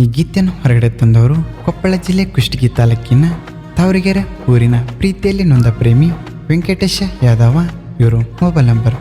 ಈ ಗೀತೆಯನ್ನು ಹೊರಗಡೆ ತಂದವರು ಕೊಪ್ಪಳ ಜಿಲ್ಲೆ ಕುಷ್ಟಗಿ ತಾಲೂಕಿನ ತಾವರಿಗೆರೆ ಊರಿನ ಪ್ರೀತಿಯಲ್ಲಿ ನೊಂದ ಪ್ರೇಮಿ ವೆಂಕಟೇಶ ಯಾದವ. ಇವರು mobile number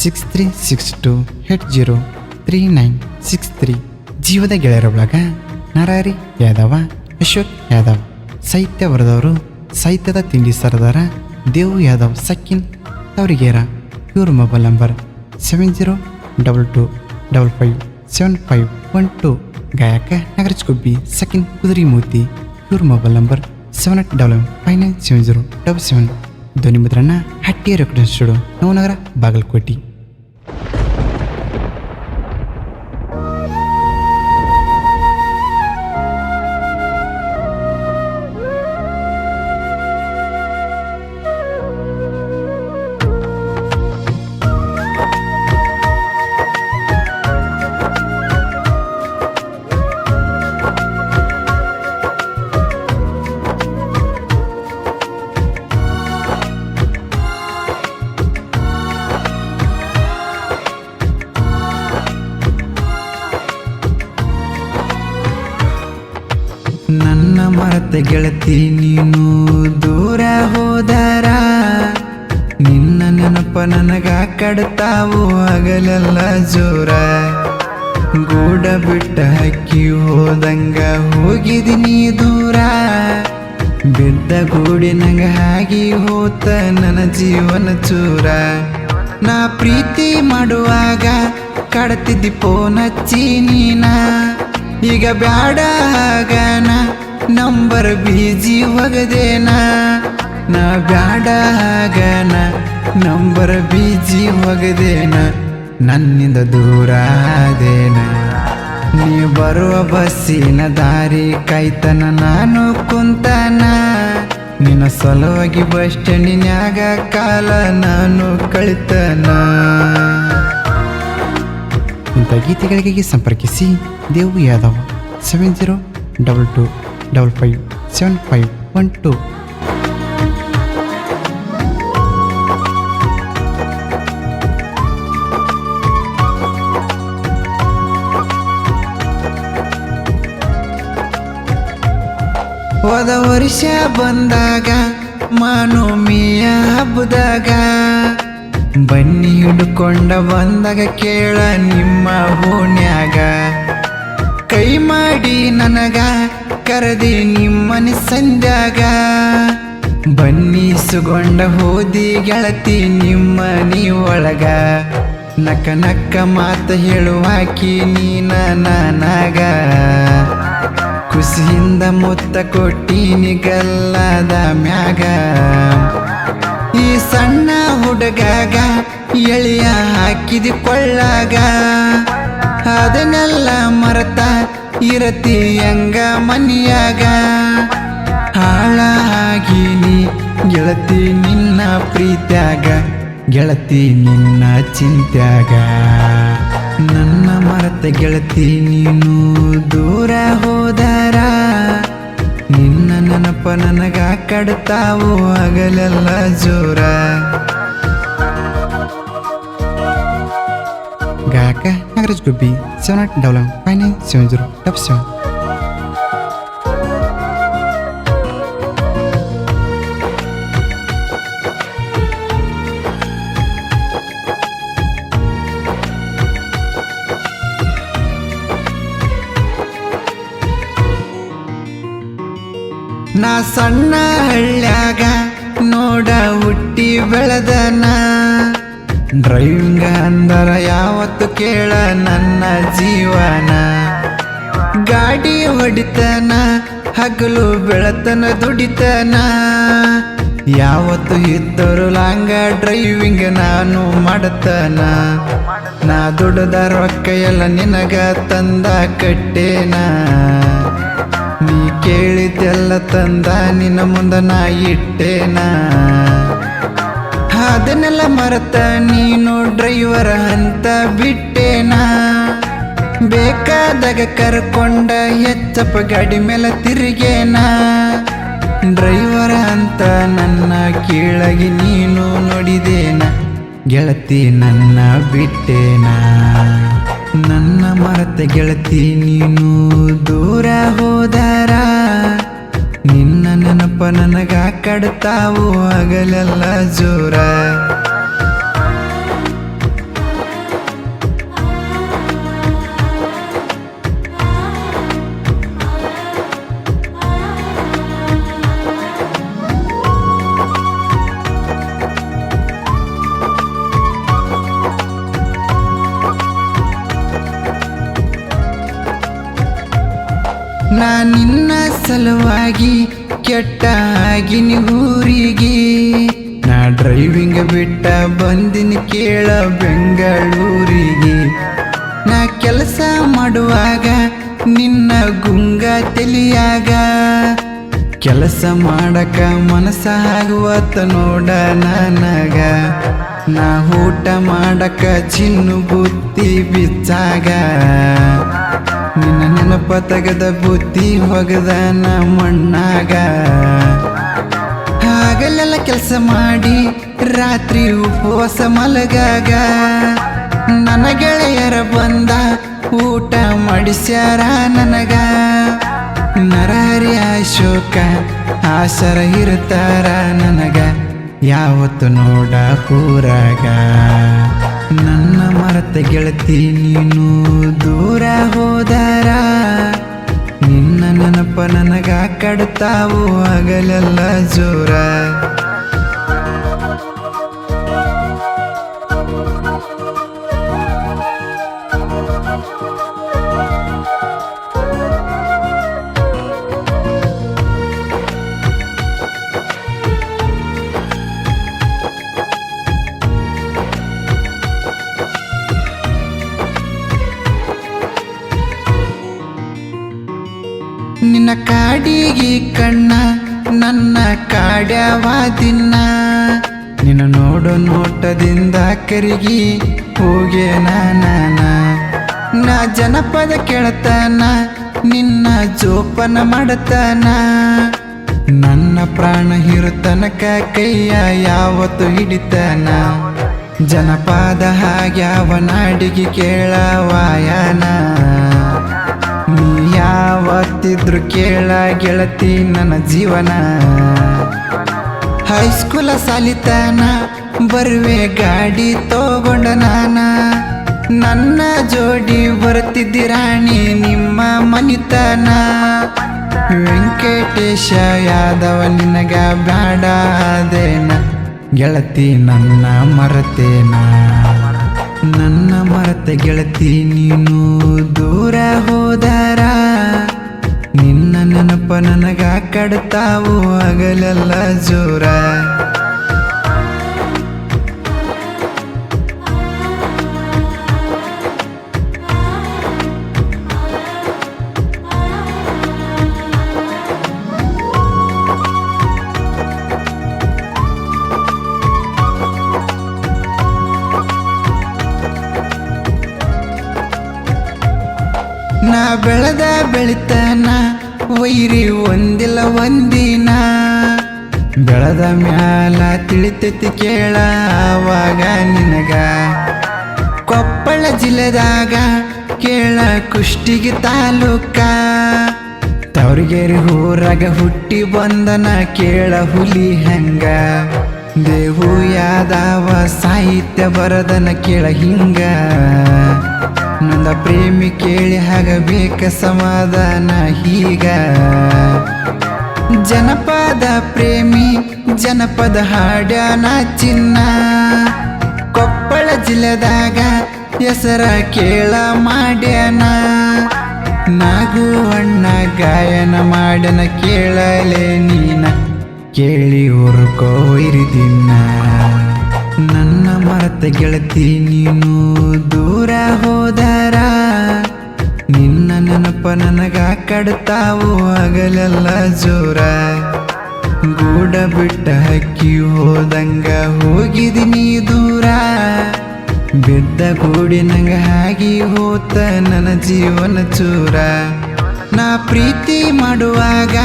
six three six two eight zero three nine six three ಜೀವದ ಗೆಳೆಯರ ಒಳಗ ನರಾರಿ ಯಾದವ, ಅಶೋಕ್ ಯಾದವ್. ಸಾಹಿತ್ಯ ಬರೆದವರು ಸಾಹಿತ್ಯದ ತಿಂಡಿ ಸರದಾರ ದೇವು ಯಾದವ್ ಸಕ್ಕಿನ್ ತಾವರಿಗೇರ. ಇವ್ರ mobile number seven zero double two double five seven five one two ಗಾಯಕ ನಾಗರಾಜ್ ಕೊಬ್ಬಿ ಸಕಿನ್ ಕುದುರಿ ಮೂರ್ತಿ ಇವ್ರ mobile number seven eight double five nine seven zero double seven ಧ್ವನಿ ಮುದ್ರಣ ಹಟ್ಟಿ ರೆಕಾರ್ಡಿಂಗ್ ಸ್ಟುಡಿಯೋ ನವನಗರ ಬಾಗಲಕೋಟಿ ಗೆಳತಿ ನೀನು ದೂರ ಹೋದಾರ? ನಿನ್ನ ನೆನಪ ನನಗ ಕಡ್ತಾವು ಹಗಲೆಲ್ಲ ಜೋರ? ಗೂಡ ಬಿಟ್ಟ ಹಕ್ಕಿ ಹೋದಂಗ ಹೋಗಿದಿನಿ ದೂರ? ಬಿದ್ದ ಗೂಡಿನಂಗ ಹಾಗೆ ಹೋತ ನನ್ನ ಜೀವನ ಚೂರ? ನಾ ಪ್ರೀತಿ ಮಾಡುವಾಗ ಕಡತಿದ್ದಿ ಪೋನಚ್ಚಿ ನೀನ? ಈಗ ಬ್ಯಾಡ ಆಗನ ನಂಬರ್ ಬೀಜಿ ಒಗದೇನ? ನಾ ಬ್ಯಾಡ ಆಗನ ನಂಬರ್ ಬೀಜಿ ಒಗದೇನ? ನನ್ನಿಂದ ದೂರ ಆದೇನ? ನೀ ಬರುವ ಬಸ್ಸಿನ ದಾರಿ ಕೈತನ, ನಾನು ಕುಂತನ? ನಿನ್ನ ಸಲುವಾಗಿ ಬಸ್ ಸ್ಟ್ಯಾಂಡಿನ್ಯಾಗ ಕಾಲ, ನಾನು ಕಳಿತನ? ಇಂಥ ಗೀತೆಗಳಿಗೆ ಸಂಪರ್ಕಿಸಿ Devu Yadav seven zero double two double five seven five one two ಹೋದ ವರ್ಷ ಬಂದಾಗ ಮಾನೋಮಿಯ ಹಬ್ಬದಾಗ ಬನ್ನಿ ಹಿಡ್ಕೊಂಡ ಬಂದಾಗ ಕೇಳ ನಿಮ್ಮ ಓಣ್ಯಾಗ ಕೈ ಮಾಡಿ ನನಗ ಕರೆದಿ ನಿಮ್ಮನೆ ಸಂಧ್ಯಾಗ ಬನ್ನಿ ಸುಗೊಂಡ ಹೋದಿ ಗೆಳತಿ ನಿಮ್ಮನಿ ಒಳಗ. ನಕ್ಕ ನಕ್ಕ ಮಾತ ಹೇಳುವಾಕಿ ನೀನ ನಾನಾಗ. ಖುಷಿಯಿಂದ ಮುತ್ತ ಕೊಟ್ಟೀನಿ ಗಲ್ಲದ ಮ್ಯಾಗ. ಈ ಸಣ್ಣ ಹುಡುಗಾಗ ಎಳಿಯ ಹಾಕಿದಿ ಕೊಳ್ಳಾಗ. ಅದನ್ನೆಲ್ಲ ಮರತ ಇರತಿ ಹಂಗ ಮನಿಯಾಗ? ಹಾಳಾಗಿನಿ ಗೆಳತಿ ನಿನ್ನ ಪ್ರೀತ್ಯಾಗ, ಗೆಳತಿ ನಿನ್ನ ಚಿಂತ್ಯಾಗ. ನನ್ನ ಮರತ ಗೆಳತಿ ನೀನು ದೂರ ಹೋದಾರ? ನಿನ್ನ ನೆನಪ ನನಗ ಕಡ್ತಾವು ಹಗಲೆಲ್ಲ ಜೋರ? ಸೆವೆನ್ ಜೀರೋ ಡಬ್ ಸೆವೆನ್ ನಾ ಸಣ್ಣ ಹಳ್ಳ್ಯಾಗ ನೋಡ ಹುಟ್ಟಿ ಬೆಳೆದನ. ಡ್ರೈವಿಂಗ್ ಅಂದರ ಯಾವತ್ತು ಕೇಳ ನನ್ನ ಜೀವನ. ಗಾಡಿ ಹೊಡಿತನ, ಹಗಲು ಬೆಳತನ, ದುಡಿತನ. ಯಾವತ್ತು ಇದ್ದರು ಲಾಂಗ ಡ್ರೈವಿಂಗ್ ನಾನು ಮಾಡತನ. ನಾ ದುಡ್ದ ರೊಕ್ಕ ಎಲ್ಲ ನಿನಗ ತಂದ ಕಟ್ಟೇನ. ನೀ ಕೇಳಿದ್ದೆಲ್ಲ ತಂದ ನಿನ್ನ ಮುಂದ ನಾ ಇಟ್ಟೇನ. ಅದನ್ನೆಲ್ಲ ಮರೆತ, ನೀನು ಡ್ರೈವರ್ ಅಂತ ಬಿಟ್ಟೇನ? ಬೇಕಾದಾಗ ಕರ್ಕೊಂಡ ಹೆಚ್ಚಪ್ಪ ಗಾಡಿ ಮೇಲೆ ತಿರುಗೇನ? ಡ್ರೈವರ್ ಅಂತ ನನ್ನ ಕೆಳಗೆ ನೀನು ನೋಡಿದೇನ? ಗೆಳತಿ ನನ್ನ ಬಿಟ್ಟೇನ? ನನ್ನ ಮರತ ಗೆಳತಿ ನೀನು ದೂರ ಹೋದಾರ? ನೆನಪ ನನಗ ಕಡ್ತಾವು ಹಗಲೆಲ್ಲ ಜೋರ. ನಾ ನಿನ್ನ ಸಲುವಾಗಿ ಕೆಟ್ಟ ಆಗಿನಿ ಊರಿಗೆ ನಾ ಡ್ರೈವಿಂಗ್ ಬಿಟ್ಟ ಬಂದಿನಿ ಕೇಳ ಬೆಂಗಳೂರಿಗೆ. ನಾ ಕೆಲಸ ಮಾಡುವಾಗ ನಿನ್ನ ಗುಂಗ ತಿಳಿಯಾಗ ಕೆಲಸ ಮಾಡಕ ಮನಸ್ಸ ಆಗುವತ್ತ ನೋಡ ನನಗ. ನಾ ಊಟ ಮಾಡಕ ಚಿನ್ನು ಬುತ್ತಿ ಬಿಚ್ಚಾಗ. ನಿನ್ನ ನೆನಪ ತೆಗೆದ ಬುದ್ಧಿ ಹೊಗದ ನಮ್ಮಣ್ಣಾಗ ಮಣ್ಣಾಗ. ಹಗಲೆಲ್ಲ ಕೆಲಸ ಮಾಡಿ ರಾತ್ರಿ ಉಪವಾಸ ಮಲಗಾಗ. ನನ್ನ ಗೆಳೆಯರ ಬಂದ ಊಟ ಮಾಡಿಸ್ಯಾರ ನನಗ. ನರಹರಿ ಅಶೋಕ ಆಸರ ಇರ್ತಾರ ನನಗ. ಯಾವತ್ತು ನೋಡ ಕೂರಾಗ. ನನ್ನ ಮರತ ಗೆಳತಿ ನೀನು ದೂರ ಹೋದಾರ? ನಿನ್ನ ನೆನಪ ನನಗ ಕಡ್ತಾವು ಹಗಲೆಲ್ಲ ಜೋರ? ಕಾಡಿಗೆ ಕಣ್ಣ, ನನ್ನ ಕಾಡ್ಯಾವ ದಿನ ನಿನ್ನ ನೋಡೋ ನೋಟದಿಂದ ಕರಿಗಿ ಹೋಗೆ ನಾ ಜನಪದ ಕೇಳ್ತಾನ, ನಿನ್ನ ಜೋಪನ ಮಾಡತನ. ನನ್ನ ಪ್ರಾಣ ಹಿರುತನಕ ಕೈಯ ಯಾವತ್ತು ಹಿಡಿತನ. ಜನಪದ ಹಾಗ್ಯಾವ ನಾಡಿಗೆ ಕೇಳವಾಯನ ಯಾವತ್ತಿದ್ರು ಕೇಳ ಗೆಳತಿ ನನ್ನ ಜೀವನ. ಹೈಸ್ಕೂಲ ಸಾಲಿತನ, ಬರುವೆ ಗಾಡಿ ತಗೊಂಡ ನಾನ. ನನ್ನ ಜೋಡಿ ಬರುತ್ತಿದ್ದೀರಾಣಿ ರಾಣಿ ನಿಮ್ಮ ಮನಿತನ. ವೆಂಕಟೇಶ ಯಾದವ, ನಿನಗ ಬ್ಯಾಡ ಅದೇನ. ಗೆಳತಿ ನನ್ನ ಮರತೇನ. ನನ್ನ ಮರತ ಗೆಳತಿ ನೀನು ದೂರ ಹೋದಾರ? ನಿನ್ನ ನೆನಪ ನನಗ ಕಡ್ತಾವು ಹಗಲೆಲ್ಲ ಜೋರ? ಬೆಳೆದ ಬೆಳಿತನ, ವೈರಿ ಒಂದಿಲ್ಲ ಒಂದಿನ. ಬೆಳೆದ ಮ್ಯಾಲ ತಿಳಿತೈತಿ ಕೇಳ, ಆವಾಗ ನಿನಗ. ಕೊಪ್ಪಳ ಜಿಲ್ಲೆದಾಗ ಕೇಳ ಕುಷ್ಟಿಗೆ ತಾಲೂಕ. ತವರಿಗೇರಿ ಊರಾಗ ಹುಟ್ಟಿ ಬಂದನ ಕೇಳ ಹುಲಿ ಹಂಗ. ದೇವು ಯಾದವ ಸಾಹಿತ್ಯ ಬರದನ ಕೇಳ ಹಿಂಗ. ನೊಂದ ಪ್ರೇಮಿ ಕೇಳಿ ಆಗಬೇಕ ಸಮಾಧಾನ ಹೀಗ. ಜನಪದ ಪ್ರೇಮಿ, ಜನಪದ ಹಾಡ್ಯಾನ ಚಿನ್ನ. ಕೊಪ್ಪಳ ಜಿಲ್ಲೆದಾಗ ಹೆಸರ ಕೇಳ ಮಾಡ್ಯಾನ. ನಾಗು ಅಣ್ಣ ಗಾಯನ ಮಾಡ್ಯನ ಕೇಳಲೆ ನೀನ. ಕೇಳಿ ಉರ್ಕೋ ದಿನ ನನ್ನ ಮರತ ಗೆಳತಿ, ನೀನು ದೂರ ಹೋದಾರ? ನಿನ್ನ ನೆನಪ ನನಗ ಕಡ್ತಾವು ಹಗಲೆಲ್ಲ ಜೋರ? ಗೂಡ ಬಿಟ್ಟ ಹಕ್ಕಿ ಹೋದಂಗ ಹೋಗಿದಿನಿ ದೂರ? ಬಿದ್ದ ಗೂಡಿನಂಗ ಹಾಗಿ ಹೋತ ನನ್ನ ಜೀವನ ಚೂರ? ನಾ ಪ್ರೀತಿ ಮಾಡುವಾಗ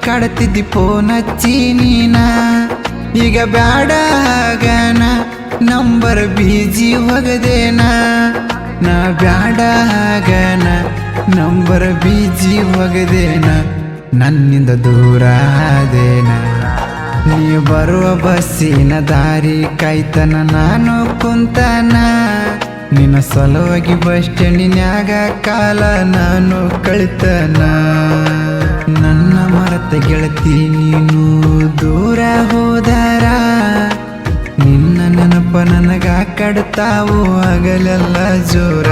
ಕಡತಿದ್ದಿ ಫೋನ್ ಹಚ್ಚಿ ನೀನ? ಈಗ ಬ್ಯಾಡ ಆಗನ ನಂಬರ್ ಬೀಜಿ ಒಗದೇನ ನಾ ಬ್ಯಾಡ ಆಗನ ನಂಬರ್ ಬೀಜಿ ಒಗದೇನ ನನ್ನಿಂದ ದೂರ ಆದೇನ? ನೀ ಬರುವ ಬಸ್ಸಿನ ದಾರಿ ಕಾಯ್ತನ, ನಾನು ಕುಂತನ? ನಿನ್ನ ಸಲುವಾಗಿ ಬಸ್ ಸ್ಟ್ಯಾಂಡಿನ್ಯಾಗ ಕಾಲ, ನಾನು ಕಳಿತನ? ನನ್ನ ಮರತ ಗೆಳತಿ ನೀನು ದೂರ ಹೋದಾರ? ನಿನ್ನ ನೆನಪ ನನಗ ಕಡ್ತಾವು ಹಗಲೆಲ್ಲ ಜೋರ?